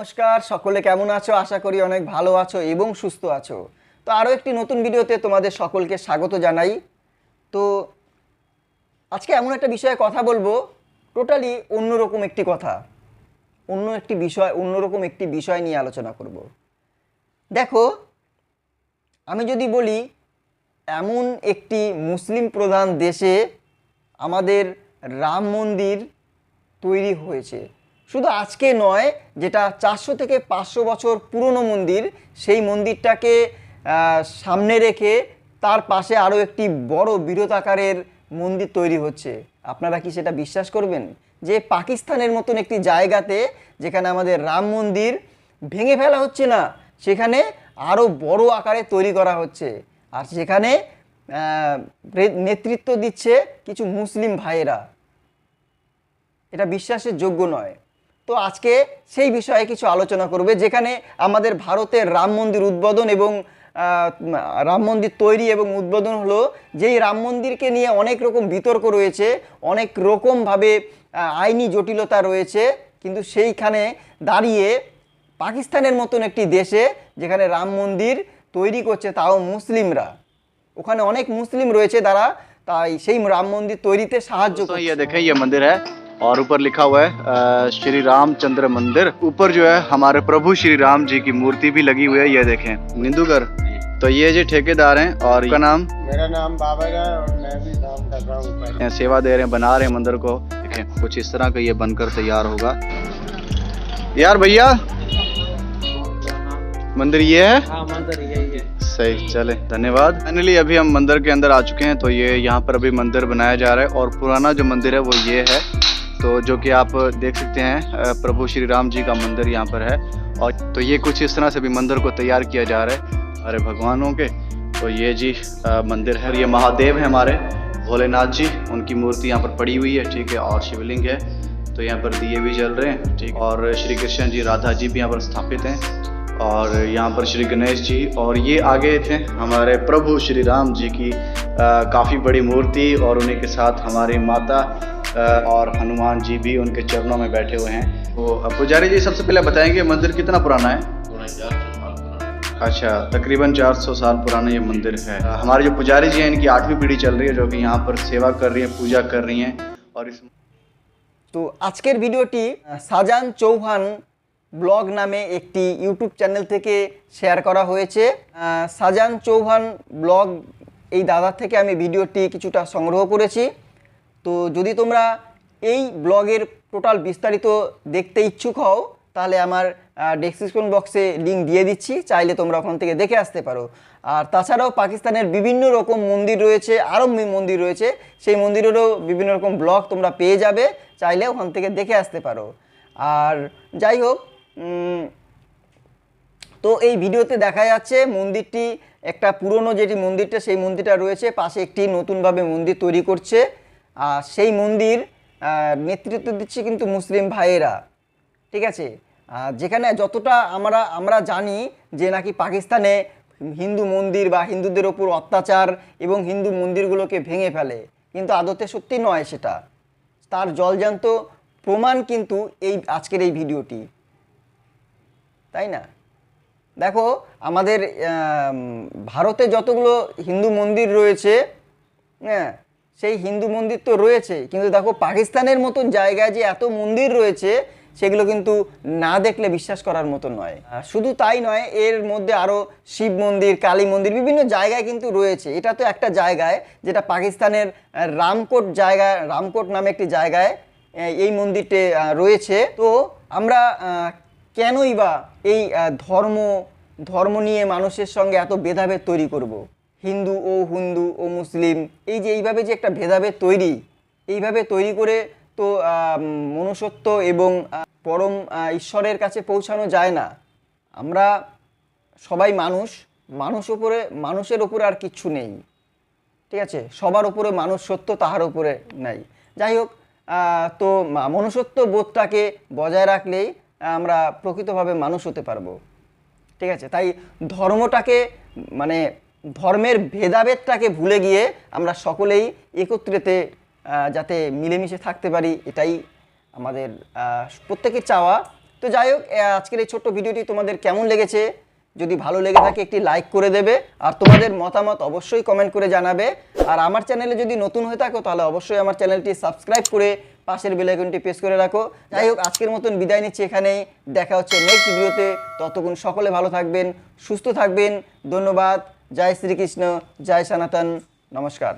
নমস্কার, সকলে কেমন আছো? আশা করি অনেক ভালো আছো এবং সুস্থ আছো। তো আরও একটি নতুন ভিডিওতে তোমাদের সকলকে স্বাগত জানাই। তো আজকে এমন একটা বিষয়ে কথা বলব টোটালি অন্যরকম একটি কথা। অন্য একটি বিষয়, অন্যরকম একটি বিষয় নিয়ে আলোচনা করব। দেখো, আমি যদি বলি, এমন একটি মুসলিম প্রধান দেশে আমাদের রাম মন্দির তৈরি হয়েছে। শুধু আজকে নয়, যেটা চারশো থেকে পাঁচশো বছর পুরনো মন্দির, সেই মন্দিরটাকে সামনে রেখে তার পাশে আরও একটি বড় বৃহতাকারের মন্দির তৈরি হচ্ছে। আপনারা কি সেটা বিশ্বাস করবেন? যে পাকিস্তানের মতন একটি জায়গাতে যেখানে আমাদের রাম মন্দির ভেঙে ফেলা হচ্ছে না, সেখানে আরও বড় আকারে তৈরি করা হচ্ছে। আর সেখানে নেতৃত্ব দিচ্ছে কিছু মুসলিম ভাইয়েরা। এটা বিশ্বাসের যোগ্য নয়। তো আজকে সেই বিষয়ে কিছু আলোচনা করবে যেখানে আমাদের ভারতের রাম মন্দির উদ্বোধন এবং রাম মন্দির তৈরি এবং উদ্বোধন হলো যেই রাম মন্দিরকে নিয়ে অনেক রকম বিতর্ক রয়েছে অনেক রকমভাবে আইনি জটিলতা রয়েছে কিন্তু সেইখানে দাঁড়িয়ে পাকিস্তানের মতন একটি দেশে যেখানে রাম মন্দির তৈরি করছে তাও মুসলিমরা। ওখানে অনেক মুসলিম রয়েছে তারা তাই সেই রাম মন্দির তৈরিতে সাহায্য করছে। মন্দির হ্যাঁ? और ऊपर लिखा हुआ है श्री रामचंद्र मंदिर। ऊपर जो है हमारे प्रभु श्री राम जी की मूर्ति भी लगी हुई है ये देखें। निंदुगर तो ये जी ठेकेदार हैं और इनका नाम? मेरा नाम बाबर है और मैं भी काम कर रहा हूँ। सेवा दे रहे हैं बना रहे हैं मंदिर को। देखें कुछ इस तरह का ये बनकर तैयार होगा। यार भैया मंदिर ये है? हाँ मंदिर यही है। सही चले धन्यवाद। फाइनली अभी हम मंदिर के अंदर आ चुके हैं तो ये यहाँ पर अभी मंदिर बनाया जा रहा है और पुराना जो मंदिर है वो ये है। तो जो कि आप देख सकते हैं प्रभु श्री राम जी का मंदिर यहाँ पर है। और तो ये कुछ इस तरह से भी मंदिर को तैयार किया जा रहा है। हमारे भगवानों के तो ये जी मंदिर है ये महादेव है हमारे। भोलेनाथ जी, उनकी मूर्ति यहाँ पर पड़ी हुई है, ठीक है, और शिवलिंग है। तो यहाँ पर दिए भी जल रहे हैं, ठीक। और श्री कृष्ण जी, राधा जी भी यहाँ पर स्थापित हैं। और यहाँ पर श्री गणेश जी, और ये आगे थे हमारे प्रभु श्री राम जी की काफ़ी बड़ी मूर्ति और उन्हीं के साथ हमारी माता और हनुमान जी भी उनके चरणों में बैठे हुए हैं तो अ, पुजारी जी सबसे पहले बताएंगे मंदिर कितना पुराना है अच्छा तकरीबन 400 साल पुराना ये मंदिर है अ, हमारे जो पुजारी जी हैं इनकी आठवीं पीढ़ी चल रही है जो कि यहाँ पर सेवा कर रही है पूजा कर रही हैं और इस তো আজকের ভিডিওটি আহ, সাজান চৌহান ব্লগ নামে একটি ইউটিউব চ্যানেল থেকে শেয়ার করা হয়েছে আহ, সাজান চৌহান ব্লগ এই দাদার থেকে আমি ভিডিওটি কিছুটা সংগ্রহ করেছি তো যদি তোমরা এই ব্লগের টোটাল বিস্তারিত দেখতে ইচ্ছুক হও, তাহলে আমার ডেসক্রিপশন বক্সে লিঙ্ক দিয়ে দিচ্ছি, চাইলে তোমরা ওখান থেকে দেখে আসতে পারো। আর তাছাড়াও পাকিস্তানের বিভিন্ন রকম মন্দির রয়েছে, আরও মন্দির রয়েছে, সেই মন্দিরেরও বিভিন্ন রকম ব্লগ তোমরা পেয়ে যাবে, চাইলে ওখান থেকে দেখে আসতে পারো। আর যাই হোক তো এই ভিডিওতে দেখা যাচ্ছে মন্দিরটি, একটা পুরনো যেটি মন্দিরটা, সেই মন্দিরটা রয়েছে, পাশে একটি নতুনভাবে মন্দির তৈরি করছে। সেই মন্দির নেতৃত্ব দিচ্ছে কিন্তু মুসলিম ভাইয়েরা। ঠিক আছে? যেখানে যতটা আমরা আমরা জানি যে নাকি পাকিস্তানে হিন্দু মন্দির বা হিন্দুদের ওপর অত্যাচার এবং হিন্দু মন্দিরগুলোকে ভেঙে ফেলে। কিন্তু আদতে সত্যি নয় সেটা। তার জলজান্ত প্রমাণ কিন্তু এই, আজকের এই ভিডিওটি। তাই না? দেখো, আমাদের ভারতে যতগুলো হিন্দু মন্দির রয়েছে হ্যাঁ সেই হিন্দু মন্দির তো রয়েছে কিন্তু দেখো পাকিস্তানের মতন জায়গায় যে এত মন্দির রয়েছে সেগুলো কিন্তু না দেখলে বিশ্বাস করার মতো নয়। আর শুধু তাই নয় এর মধ্যে আরও শিব মন্দির কালী মন্দির বিভিন্ন জায়গায় কিন্তু রয়েছে। এটা তো একটা জায়গায় যেটা পাকিস্তানের রামকোট জায়গা রামকোট নামে একটি জায়গায় এই মন্দিরটি রয়েছে। তো আমরা কেনই বা এই ধর্ম ধর্ম নিয়ে মানুষের সঙ্গে এত ভেদাভেদ তৈরি করব। হিন্দু ও হিন্দু ও মুসলিম, এই যে এইভাবে যে একটা ভেদাভেদ তৈরি, এইভাবে তৈরি করে তো মনুষ্যত্ব এবং পরম ঈশ্বরের কাছে পৌঁছানো যায় না। আমরা সবাই মানুষ মানুষ উপরে, মানুষের উপরে আর কিচ্ছু নেই। ঠিক আছে? সবার উপরে মানুষ সত্য তাহার উপরে নাই। যাই হোক তো মনুষ্যত্ব বোধটাকে বজায় রাখলেই আমরা প্রকৃতভাবে মানুষ হতে পারব। ঠিক আছে? তাই ধর্মটাকে মানে ধর্মের ভেদাভেদটাকে ভুলে গিয়ে আমরা সকলেই একত্রিতে যাতে মিলেমিশে থাকতে পারি, এটাই আমাদের প্রত্যেকের চাওয়া। তো যাই হোক আজকের এই ছোট্ট ভিডিওটি তোমাদের কেমন লেগেছে? যদি ভালো লেগে থাকে, একটি লাইক করে দেবে। আর তোমাদের মতামত অবশ্যই কমেন্ট করে জানাবে। আর আমার চ্যানেলে যদি নতুন হয়ে থাকো, তাহলে অবশ্যই আমার চ্যানেলটি সাবস্ক্রাইব করে পাশের বেল আইকনটি প্রেস করে রাখো। যাই হোক, আজকের মতন বিদায় নিচ্ছি এখানেই। দেখা হচ্ছে নেক্সট ভিডিওতে। ততক্ষণ সকলে ভালো থাকবেন, সুস্থ থাকবেন। ধন্যবাদ। জয় শ্রীকৃষ্ণ জয় সনাতন নমস্কার।